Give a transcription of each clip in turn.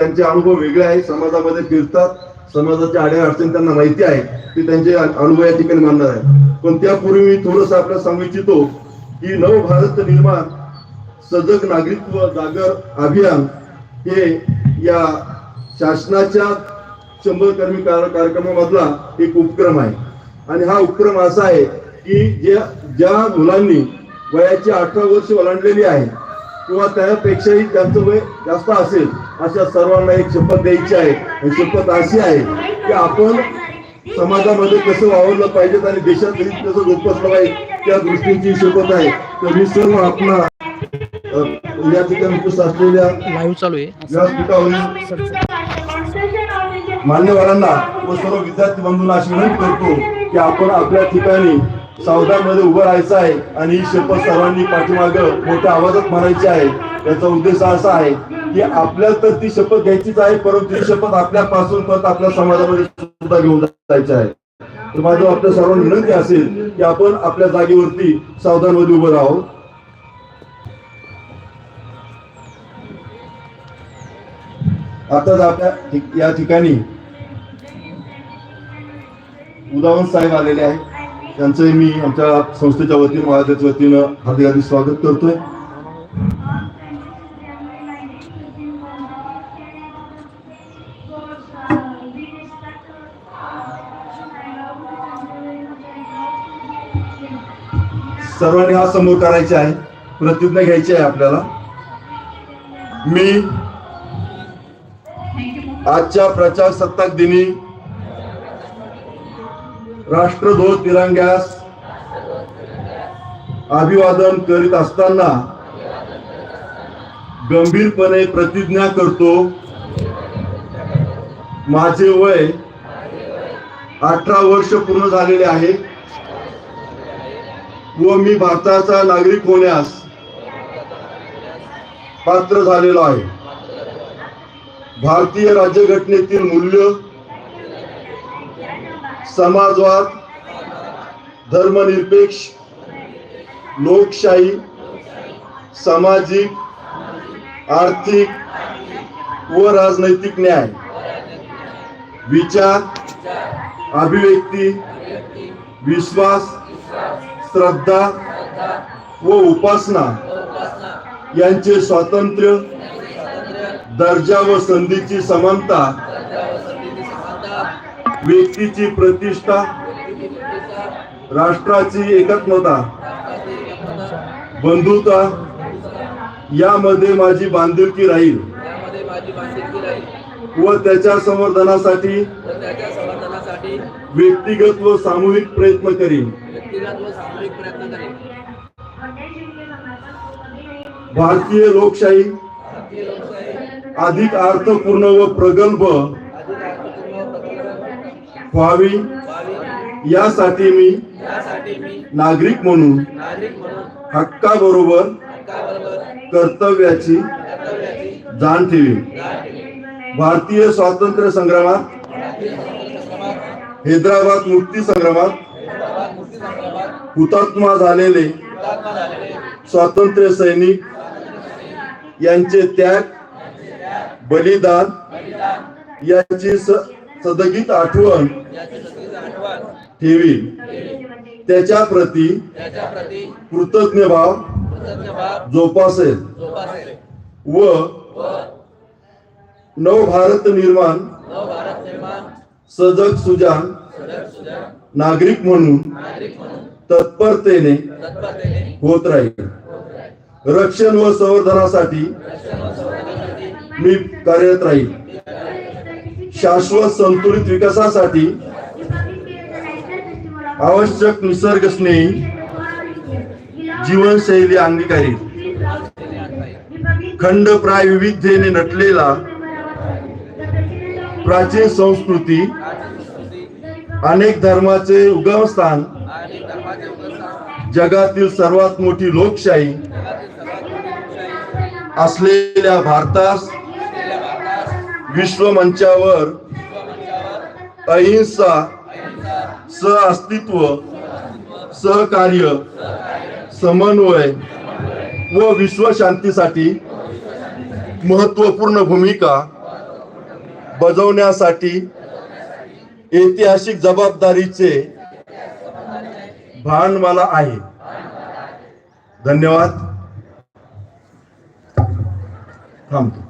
त्यांचे अनुभव वेगळे आहेत समाजामध्ये फिरतात समाजाच्या आड्या अडचणी त्यांना माहिती आहे ते त्यांचे अनुभव या ठिकाणी मानणार आहे पण त्यापूर्वी मी थोडस आपल्याला सांगू इच्छितो की नव भारत निर्माण सजग नागरिकत्व जागर अभियान हे या शासनाच्या शंभर कर्मी कार्यक्रमामधला एक उपक्रम आहे. आणि हा उपक्रम असा आहे की ज्या ज्या मुलांनी वयाची अठरा वर्ष ओलांडलेली आहे किंवा त्यापेक्षाही त्यांचं वय जास्त असेल अशा सर्वांना एक शपथ द्यायची आहे. आणि शपथ अशी आहे की आपण समाजामध्ये कसं वावरलं पाहिजे आणि देशात कसं जोपासलं पाहिजे त्या दृष्टीची शपथ आहे. तर मी सर्व आपला या ठिकाणी उपस्थित असलेल्या व्यासपीठावरील मान्यवरांना व सर्व विद्यार्थी बंधूंना अशी विनंती करतो की आपण आपल्या ठिकाणी सावधानमध्ये उभं राहायचं आहे. आणि ही शपथ सर्वांनी पाठीमाग मोठ्या आवाजात म्हणायची आहे. याचा उद्देश असा आहे की आपल्याला तर ती शपथ घ्यायचीच आहे परंतु ही शपथ आपल्यापासून परत आपल्या समाजामध्ये सुद्धा घेऊन जायची आहे. तर माझं आपल्या सर्वांना विनंती असेल की आपण आपल्या जागेवरती सावधानमध्ये उभं राहू आताच आपल्या या ठिकाणी उदाहरण साहेब आलेले आहेत. त्यांचंही मी आमच्या संस्थेच्या वतीनं महाराजाच्या वतीनं हार्दिक हार्दिक स्वागत करतोय. सर्वांनी हा समोर करायचे आहे प्रतिज्ञा घ्यायची आहे आपल्याला. मी आजच्या प्रचार सत्ताक दिनी राष्ट्रध्वज तिरंग्यास अभिवादन करीत असताना गंभीरपणे प्रतिज्ञा करतो माझे वय अठरा वर्ष पूर्ण झालेले आहे व मी भारताचा नागरिक होण्यास पात्र झालेलो आहे. भारतीय राज्यघटनेतील मूल्य समाजवाद धर्मनिरपेक्ष लोकशाही सामाजिक आर्थिक व राजनैतिक न्याय. विचार अभिव्यक्ती विश्वास श्रद्धा व उपासना यांचे स्वातंत्र्य दर्जा व संधीची समानता व्यक्तीची प्रतिष्ठा राष्ट्राची एकात्मता बंधुता यामध्ये माझी बांधिलकी राहील. व त्याच्या संवर्धनासाठी व्यक्तिगत व सामूहिक प्रयत्न करीन. भारतीय लोकशाही अधिक अर्थपूर्ण व प्रगल्भ अधिक अर्थपूर्ण व प्रगल्भ व्हावी यासाठी मी नागरिक म्हणून हक्काबरोबर कर्तव्याची जाण ठेवी. भारतीय स्वातंत्र्य संग्रामात हैदराबाद मुक्ती संग्रामात हुतात्मा झालेले स्वातंत्र्य सैनिक यांचे त्याग बलिदान बलिदान याची स- सदगीत आठवण ठेवी. त्याच्या प्रती कृतज्ञ भाव जोपासेल. व नवभारत नव भारत निर्माण सजग सुजान नागरिक म्हणून तत्परतेने होत राहील. रक्षण व संवर्धनासाठी रक्षण व संवर्धनासाठी मी कार्यरत राहील. शाश्वत संतुलित विकासासाठी आवश्यक निसर्ग स्नेही जीवनशैली अंगीकारी खंड प्राय विविधतेने नटलेला प्राचीन संस्कृती अनेक धर्माचे उगमस्थान जगातील सर्वात मोठी लोकशाही असलेल्या भारतास विश्वमंचावर अहिंसा अहिंसा सहअस्तित्व सहकार्य समन्वय व विश्वशांतीसाठी महत्त्वपूर्ण भूमिका बजावण्यासाठी ऐतिहासिक जबाबदारीचे भान मला आहे. धन्यवाद. थांबतो.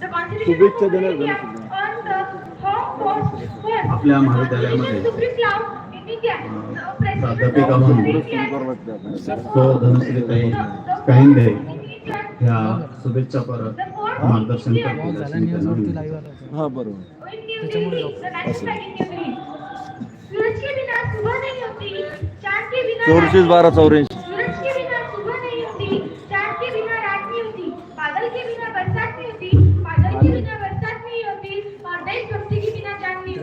शुभेच्छा देणार. गणेश आपल्या महाविद्यालयामध्ये. प्राध्यापिका म्हणून. सो धनश्रीताई काहिंदे ह्या शुभेच्छा परत मार्गदर्शन. हा बरोबर. सूरज के बिना सुबह नहीं होती चांद के बिना चौरशीस बारा चौऱ्याऐंशी.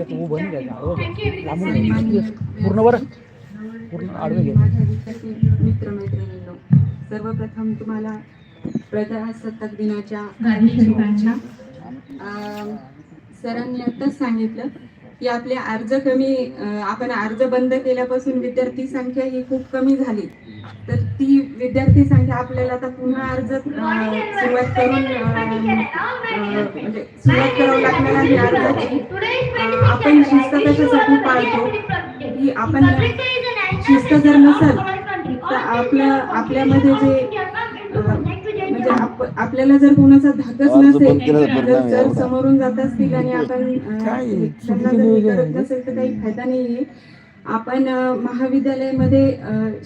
नहीं घ्यायचा Thank you everyone. पूर्ण बरं पूर्ण आडवे सर्वप्रथम तुम्हाला प्रजासत्ताक दिनाच्या सरांनी आत्ताच सांगितलं की आपले अर्ज कमी आपण अर्ज बंद केल्यापासून विद्यार्थी संख्या ही खूप कमी झाली. तर ती विद्यार्थी संख्या आपल्याला आता पुन्हा अर्ज सुरुवात करून म्हणजे सुरुवात करावं लागणार आहे अर्जाची. आपण शिस्त कशासाठी पाळतो? की आपण शिस्त जर नसेल तर आपल्या आपल्यामध्ये जे म्हणजे आप- आपल्याला जर कोणाचा धाकच नसेल तर जर समोरून जात असतील आणि आपण त्यांना जर करत नसेल तर काही फायदा नाहीये. आपण महाविद्यालयामध्ये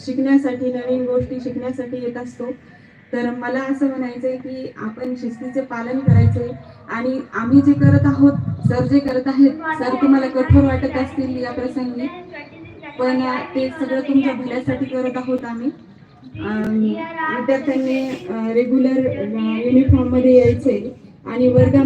शिकण्यासाठी नवीन गोष्टी शिकण्यासाठी येत असतो. तर मला असं म्हणायचंय की आपण शिस्तीचे पालन करायचे आणि आम्ही जे करत आहोत सर जे करत आहेत सर तुम्हाला कठोर वाटत असतील या प्रसंगी. पण ते सगळं तुमच्या भल्यासाठी करत आहोत आम्ही. विद्यार्थ्यांनी रेग्युलर युनिफॉर्ममध्ये यायचे आणि वर्गा